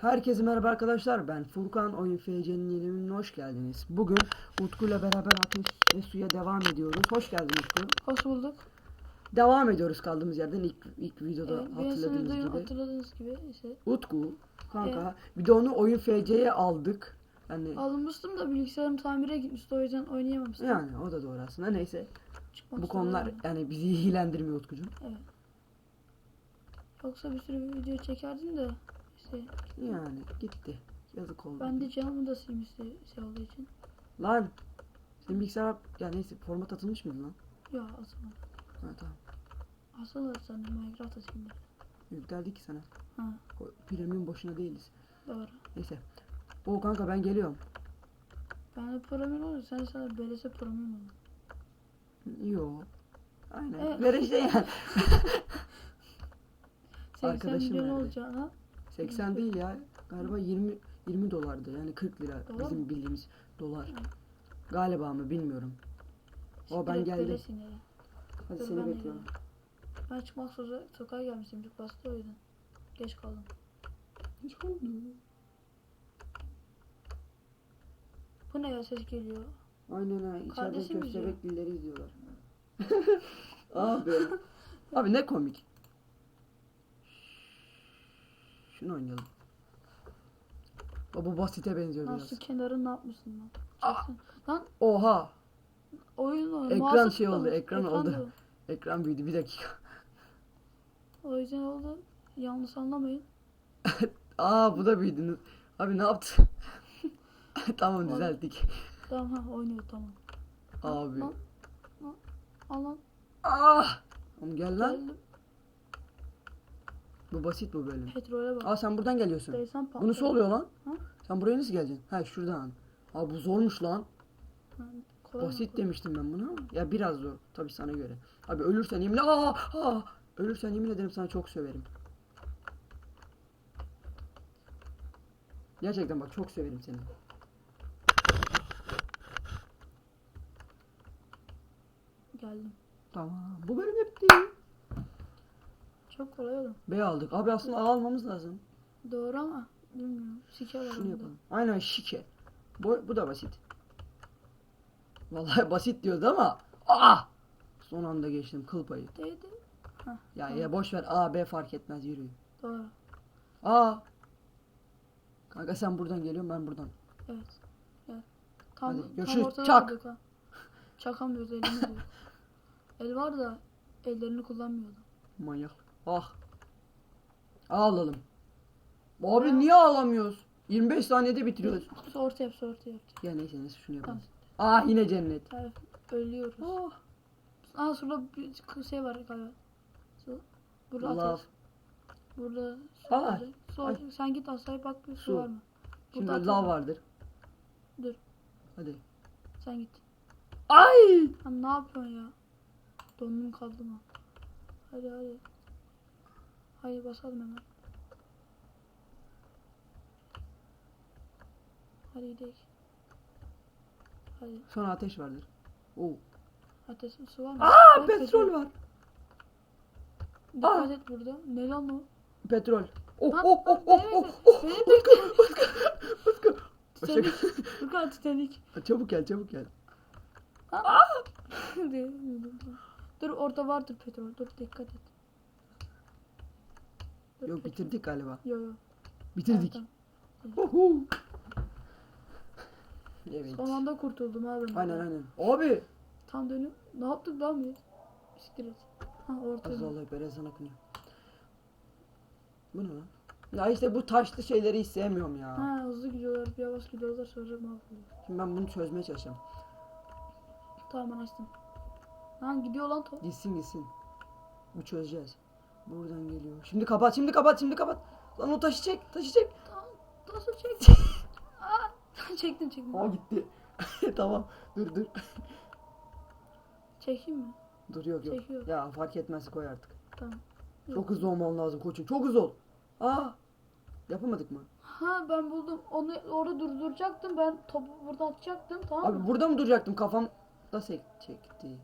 Herkese merhaba arkadaşlar. Ben Furkan Oyun FC'nin yeni hoş geldiniz. Bugün Utku ile beraber ateş ve suya devam ediyoruz. Hoş geldin Utku. Hoş bulduk. Devam ediyoruz kaldığımız yerden ilk, ilk videoda Evet, hatırladığınız gibi. hatırladığınız gibi işte. Utku kanka bir de onu Oyun FC'ye aldık. Yani Alınmıştım da bilgisayarım tamire gitmişti o yüzden oynayamamıştım. yani o da doğru aslında. Neyse Çıkmak bu konular zorundayım. yani bizi ilgilendirmiyor Utkucuğum. Yoksa bir sürü video çekerdim de işte Yani gitti. Yazık oldu. ben de canımı da silmişti şey olduğu için. Lan senin bilgisayar ya neyse format atılmış mıydı lan? Ya asılmadı. Ha tamam. Asılmadı sanırım Minecraft'a şimdi. Yükseldi ki sana. Ha O premium boşuna değiliz. doğru. Neyse. O kanka ben geliyorum. Ben de promin olur sen sana belese promin olur. Yo. Aynen. Evet. Verece yani. 80 Arkadaşım milyon verdi. olacağına 80 değil ya. Galiba 20 20 dolardı. Yani 40 lira Dolar bizim mı? bildiğimiz dolar. Galiba mı bilmiyorum. O ben geldim. Hadi Dur, seni ben bekliyorum. geliyorum. Ben çıkmak sonra sokağa gelmiştim. Cuk bastı o yüzden. Geç kaldım. Hiç oldu. Bu ne ya ses geliyor. Aynen ha. İçeride Kardeşim köstebek dilleri izliyorlar. Abi. Abi ne komik. Şunu oynayalım. Bu basite benziyor Lan biraz. su kenarı ne yapmışsın lan? Çeksin. Lan Oha. oyun oyun. Ekran şey oldu, tutamadım. ekran oldu. Ekran büyüdü bir dakika. O yüzden oldu. Yanlış anlamayın. Aa bu da büyüdü. Abi ne yaptı? tamam Oğlum. düzelttik. Tamam ha oynuyor tamam. Abi. Lan, lan, Al lan. Ah! Oğlum gel lan. Geldim. Bu basit bu bölüm. Petrole bak. Aa sen buradan geliyorsun. Patlar. Bu nasıl oluyor lan? Ha? Sen buraya nasıl geleceksin? Ha şuradan. Aa bu zormuş lan. Ha, kolay mı? Basit demiştim ben buna. Ya biraz zor. Tabii sana göre. Abi ölürsen yemin aa, aa, ölürsen yemin ederim sana çok söverim. Gerçekten bak çok severim seni. Geldim. Tamam. Bu bölüm bitti. Çok kolay oğlum. B aldık. Abi aslında A almamız lazım. Doğru ama bilmiyorum. Sike var Şunu yapalım. Aynen şike. Bu, bu da basit. Vallahi basit diyordu ama aa! Son anda geçtim kıl payı. Değdi. Ya ya boş ver A B fark etmez yürü. Doğru. Aa! Kanka sen buradan geliyorsun ben buradan. Evet. Evet. Tam, Hadi, tam görüşürüz. ortada Çak. ha. Çakamıyoruz elimiz. El var da ellerini kullanmıyordu. Manyak. Ah. Ağlalım. Abi niye ağlamıyoruz? 25 saniyede bitiriyoruz. Orta yap, orta yap. Ya neyse neyse şunu yapalım. Ah yine cennet. Evet, ölüyoruz. Oh. Aa şurada bir şey var galiba. Su. Burada Allah. ateş. Burada su Aa, var. Su var. Sen git aşağıya bak bir su, Su. var mı? Şimdi lav ateş var. vardır. Dur. Hadi. Sen git. Ay! Lan ne yapıyorsun ya? Dondum kaldım ha. Hadi hadi. Hadi basalım hemen. Hadi gidelim. Hadi. Sonra ateş vardır. Oo. Ateş su var mı? Aa Evet, petrol var. Dikkat Aa. et burada. Ne lan o? Petrol. Oh Lan, oh oh lan, oh oh. oh. beni. Hoşça Titanic. Furkan Titanic. kal. Çabuk gel çabuk gel. Dur orada vardır petrol. Dur dikkat et. Yok bitirdik galiba. Yo yo. Bitirdik. Tamam, Uhu. Evet. Son anda kurtuldum abi. Aynen aynen. Abi. Tam dönüp ne yaptık lan biz? Siktir et. Ha ortaya. Az Allah böyle ezan okunuyor. Bu ne lan? Ya işte bu taşlı şeyleri hiç sevmiyorum ya. Ha hızlı gidiyorlar, yavaş gidiyorlar sonra mahvoluyor. Şimdi ben bunu çözmeye çalışacağım. Tamam ben açtım. Lan gidiyor lan top. Gitsin gitsin. Bu çözeceğiz. Buradan geliyor. Şimdi kapat, şimdi kapat, şimdi kapat. Lan o taşı çek, taşı çek. Tamam. Nasıl çek? Aa, çektim çektim. Aa gitti. tamam. Dur dur. Çekeyim mi? Dur yok yok. Çekiyor. Ya fark etmez koy artık. Tamam. Çok hızlı olman lazım koçum. Çok hızlı ol. Aa. Yapamadık mı? Ha ben buldum. Onu orada durduracaktım. Ben topu burada atacaktım. Tamam Abi mı? burada mı duracaktım? Kafam da sek çekti.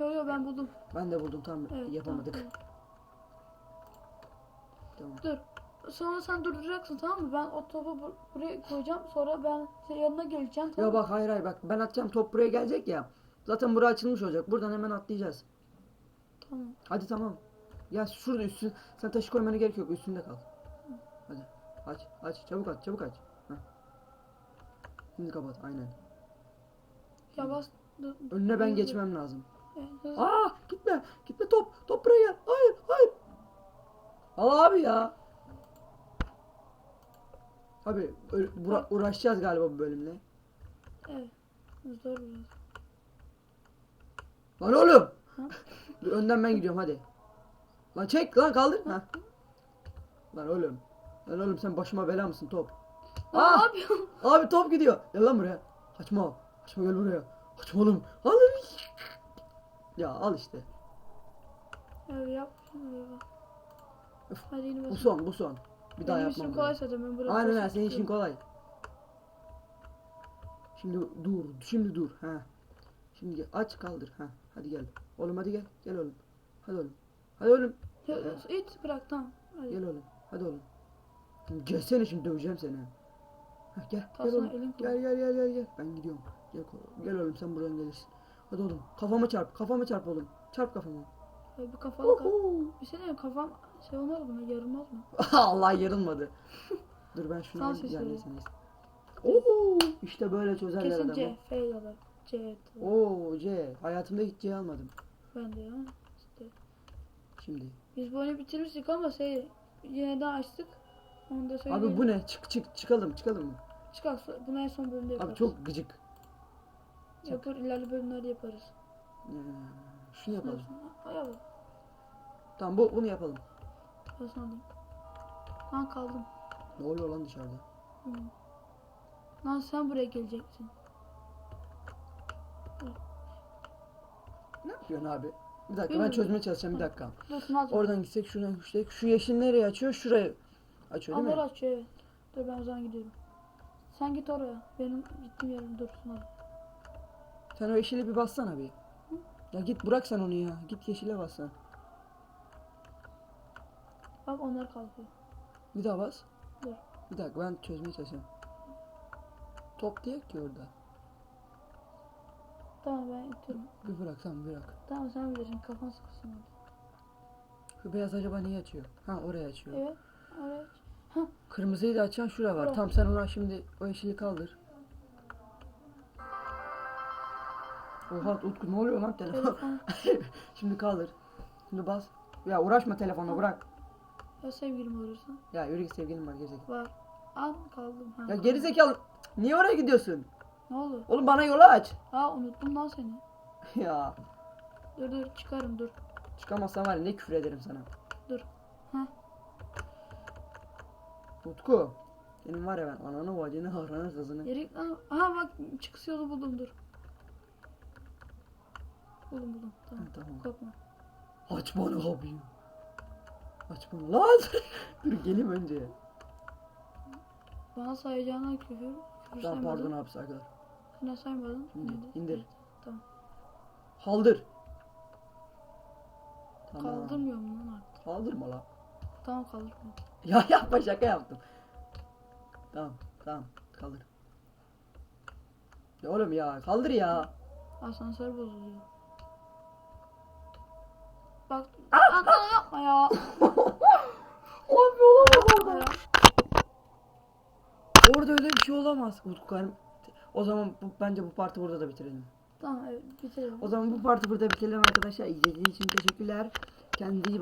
Yo yo ben buldum. Ben de buldum tam Evet, yapamadık. Tamam, Tamam. Dur. sonra sen durduracaksın tamam mı? Ben o topu bur- buraya koyacağım. Sonra ben yanına geleceğim. Tamam Ya mı? bak hayır hayır bak ben atacağım top buraya gelecek ya. Zaten bura açılmış olacak. Buradan hemen atlayacağız. Tamam. Hadi tamam. Ya şurada üstü sen taşı koymana gerek yok. Üstünde kal. Hadi. Aç aç çabuk aç çabuk aç. Heh. Şimdi kapat aynen. Ya bas. dur- Önüne ben dur- geçmem lazım. Evet, hızlı. Aa gitme. Gitme top. Top buraya gel. Hayır hayır. Al abi ya. Abi bura- uğraşacağız galiba bu bölümle. Evet. Zor biraz. Lan oğlum. Dur önden ben gidiyorum hadi. Lan çek lan kaldır. Ha. Lan oğlum. Lan oğlum sen başıma bela mısın top? Lan Ah! ne yapıyorsun? Abi top gidiyor. Gel lan buraya. Kaçma. Kaçma gel buraya. Kaçma oğlum. Al. Ya al işte. Evet yap şunu ya. Öf, Hadi yine Bu son bu son. Bir daha Benim yapmam. işim kolay zaten ben buraya Aynen ha senin işin kolay. Şimdi dur. Şimdi dur. Ha. Şimdi gel. aç kaldır. Ha. Hadi gel. Oğlum hadi gel. Gel oğlum. Hadi oğlum. Hadi oğlum. Ya, it bırak tamam. Hadi. Gel oğlum. Hadi oğlum. Gelsene şimdi döveceğim seni. Ha, gel. Gel oğlum. elin Gel gel gel gel gel. Ben gidiyorum. Gel, ko- gel oğlum sen buradan gelirsin. Hadi oğlum. Kafama çarp. Kafama çarp oğlum. Çarp kafama. Hadi bir kafalı kal. Uhu. Bir şey diyeyim kafam şey olmaz mı? Yarılmaz mı? Allah yarılmadı. Dur ben şunu neyse. Oo, işte böyle çözerler Kesin adamı. C. F ya da C. Oo C. Hayatımda hiç C almadım. Ben de ya. İşte. Şimdi. Biz bu oyunu bitirmiştik ama şey yine de açtık. Onu da söyleyeyim. Abi bu ne? Çık çık çıkalım çıkalım mı? Çıkar. Bunu en son bölümde yaparız. Abi çok gıcık. Yapar ilerli bölümlerde yaparız. Ee, şunu yapalım. Allah. Tamam bu bunu yapalım. Basın alayım. Lan kaldım. Ne oluyor lan dışarıda? Hı. Lan sen buraya geleceksin. Ne yapıyorsun abi? Bir dakika ben Bilmiyorum. çözmeye çalışacağım bir dakika. Dur. Oradan gitsek şuradan gitsek. Şu yeşil nereye açıyor? Şurayı açıyor değil Amor mi? açıyor evet. Dur ben o zaman gidiyorum. Sen git oraya. Benim gittiğim yerim dursun abi. Sen o yeşile bir bassana bir. Ya git bırak sen onu ya. Git yeşile bas sen. Bak onlar kalkıyor. Bir daha bas. Dur. Bir dakika ben çözmeye çalışacağım. Top diye ki orada. Tamam ben itiyorum. Bir bırak sen bırak. Tamam sen bilirsin kafan sıkışsın. Şu beyaz acaba niye açıyor? Ha oraya açıyor. Evet. Evet. Kırmızıyı da açan şura var. Evet. Tamam sen ona şimdi o yeşili kaldır. Oha Utku ne oluyor lan telefon? Telefon. şimdi kaldır. Şimdi bas. Ya uğraşma telefonla bırak. Ya sevgilim olursa. Ya yürü git sevgilim var gerizekalı. Var. Al kaldım. Ha, Ya gerizekalı. Niye oraya gidiyorsun? Ne oldu? Oğlum bana yolu aç. Aa unuttum lan seni. ya Dur dur çıkarım dur. çıkamazsan var ya ne küfür ederim sana. Dur. Ha. Utku. Senin var ya ben ananı vacını hahranı kızını. Yeri... Aa, Aha bak çıkış yolu buldum dur. Buldum buldum. Ha, Tamam. tamam. Korkma. Aç bana kapıyı. Aç bana lan. Dur geleyim önce. Bana sayacağına küfür. Küfür saymadın. pardon abi saygılar. Ne saymadın? Neydi? indir. Evet, Tamam. Kaldır. Tamam. Kaldırmıyorum lan artık. Kaldırma lan. Tamam kaldırmıyorum. Ya yapma şaka yaptım. Tamam tamam kaldır. Ya oğlum ya kaldır ya. Asansör bozuluyor. Bak. Ah! Aa, yapma ya. Abi olamaz Yapma ya. Orada öyle bir şey olamaz. Utku karım. O zaman bu, bence bu parti burada da bitirelim. Tamam evet bitirelim. O zaman bu parti burada bitirelim arkadaşlar. İzlediğiniz için teşekkürler. Kendinize iyi bakın.